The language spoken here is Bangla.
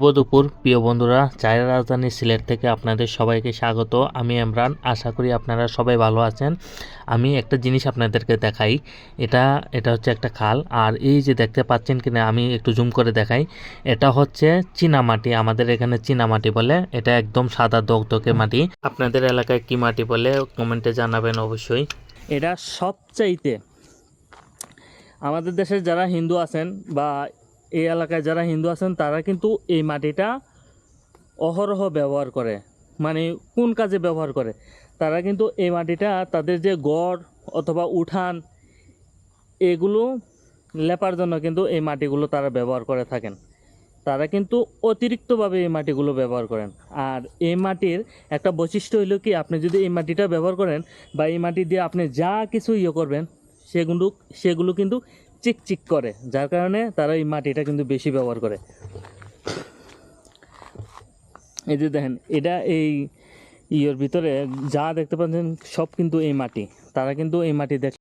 শুভ দুপুর প্রিয় বন্ধুরা, চায়ের রাজধানী সিলেট থেকে আপনাদের সবাইকে স্বাগত। আমি এমরান আশা করি আপনারা সবাই ভালো আছেন। আমি একটা জিনিস আপনাদেরকে দেখাই। এটা এটা হচ্ছে একটা খাল। আর এই যে দেখতে পাচ্ছেন কিনা, আমি একটু জুম করে দেখাই। এটা হচ্ছে চীনামাটি আমাদের এখানে চীনামাটি বলে। এটা একদম সাদা দগদগে মাটি। আপনাদের এলাকায় কি মাটি বলে কমেন্টে জানাবেন অবশ্যই। এটা সবচাইতে, আমাদের দেশের যারা হিন্দু আছেন বা এই এলাকায় যারা হিন্দু আছেন, তারা কিন্তু এই মাটিটা অহরহ ব্যবহার করে। মানে কোন কাজে ব্যবহার করে? তারা কিন্তু এই মাটিটা তাদের যে গড় অথবা উঠান, এগুলো লেপার জন্য কিন্তু এই মাটিগুলো তারা ব্যবহার করে থাকেন। তারা কিন্তু অতিরিক্তভাবে এই মাটিগুলো ব্যবহার করেন। আর এই মাটির একটা বৈশিষ্ট্য হলো কি? আপনি যদি এই মাটিটা ব্যবহার করেন বা এই মাটি দিয়ে আপনি যা কিছু ইয়ে করবেন সেগুলো সেগুলো কিন্তু চিকচিক করে, যার কারণে তারা এই মাটিটা কিন্তু বেশি ব্যবহার করে। এই যে দেখেন, এটা এই ইয়ের ভিতরে যা দেখতে পাচ্ছেন সব কিন্তু এই মাটি। তারা কিন্তু এই মাটি দেখ